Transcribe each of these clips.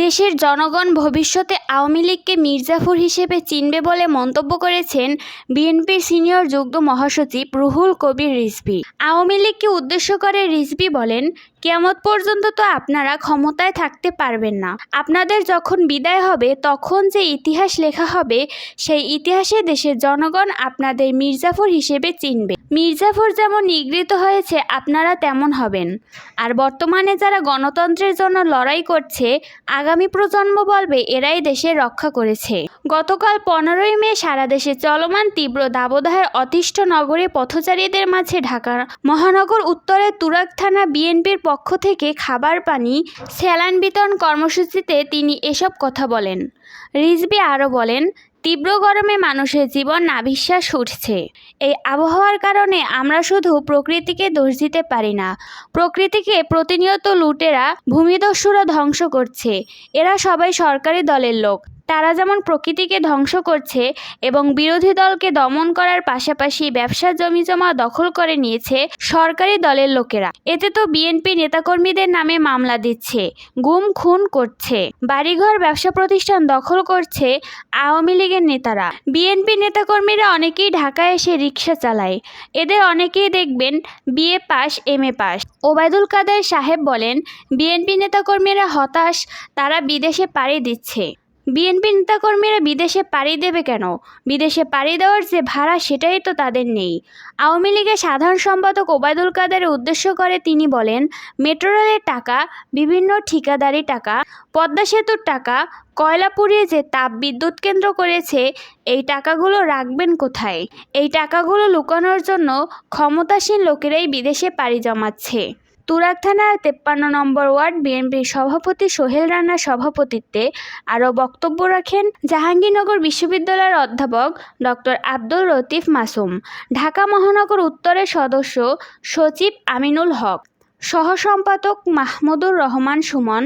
দেশের জনগণ ভবিষ্যতে আওয়ামী লীগকে মির্জাফর হিসেবে চিনবে বলে মন্তব্য করেছেন বিএনপির সিনিয়র যুগ্ম মহাসচিব রুহুল কবির রিজভী। আওয়ামী লীগকে উদ্দেশ্য করে রিজভী বলেন কেয়ামত পর্যন্ত তো আপনারা ক্ষমতায় থাকতে পারবেন না। আপনাদের যখন বিদায় হবে, তখন যে ইতিহাস লেখা হবে, সেই ইতিহাসে দেশের জনগণ আপনাদের মির্জাফর হিসেবে চিনবে। মির্জাফর যেমন নিগৃহীত হয়েছে, আপনারা তেমন হবেন। আর বর্তমানে যারা গণতন্ত্রের জন্য লড়াই করছে, আগামী প্রজন্ম বলবে, এরাই দেশের রক্ষা করেছে। গতকাল পনেরোই মে সারা দেশে চলমান তীব্র দাবদাহের অতিষ্ঠ নগরে পথচারীদের মাঝে ঢাকা মহানগর উত্তরের তুরাগ থানা বিএনপির পক্ষ থেকে খাবার, পানি স্যালান বিতরণ কর্মসূচিতে তিনি এসব কথা বলেন। রিজবি আরও বলেন, তীব্র গরমে মানুষের জীবন নাভিশ্বাস উঠছে। এই আবহাওয়ার কারণে আমরা শুধু প্রকৃতিকে দোষ দিতে পারি না, প্রকৃতিকে প্রতিনিয়ত লুটেরা, ভূমিদস্যুরা ধ্বংস করছে। এরা সবাই সরকারি দলের লোক। তারা যেমন প্রকৃতিকে ধ্বংস করছে এবং বিরোধী দলকে দমন করার পাশাপাশি ব্যবসার জমিজমা দখল করে নিয়েছে সরকারি দলের লোকেরা। এতে তো বিএনপি নেতাকর্মীদের নামে মামলা দিচ্ছে, গুম, খুন করছে। বাড়িঘর ব্যবসা প্রতিষ্ঠান দখল করছে আওয়ামী লীগের নেতারা। বিএনপি নেতাকর্মীরা অনেকেই ঢাকায় এসে রিক্সা চালায়। এদের অনেকেই দেখবেন BA pass, M A pass. Obaidul Quader সাহেব বলেন, বিএনপি নেতাকর্মীরা হতাশ, তারা বিদেশে পাড়ি দিচ্ছে। বিএনপি নেতাকর্মীরা বিদেশে পাড়ি দেবে কেন? বিদেশে পাড়ি দেওয়ার যে ভাড়া, সেটাই তো তাদের নেই। আওয়ামী লীগের সাধারণ সম্পাদক ওবায়দুল কাদের উদ্দেশ্য করে তিনি বলেন, মেট্রো রেলের টাকা, বিভিন্ন ঠিকাদারি টাকা, পদ্মা সেতুর টাকা, কয়লা পুড়িয়ে যে তাপ বিদ্যুৎ কেন্দ্র করেছে, এই টাকাগুলো রাখবেন কোথায়? এই টাকাগুলো লুকানোর জন্য ক্ষমতাসীন লোকেরাই বিদেশে পাড়ি জমাচ্ছে। তুরাগ থানার তেপ্পান্ন নম্বর ওয়ার্ড বিএনপির সভাপতি সোহেল রানার সভাপতিত্বে আরও বক্তব্য রাখেন জাহাঙ্গীরনগর বিশ্ববিদ্যালয়ের অধ্যাপক ডক্টর আব্দুল রতিফ মাসুম, ঢাকা মহানগর উত্তরের সদস্য সচিব আমিনুল হক সহ সম্পাদক মাহমুদুর রহমান সুমন,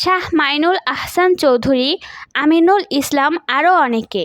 শাহ মাইনুল আহসান চৌধুরী, আমিনুল ইসলাম আরও অনেকে।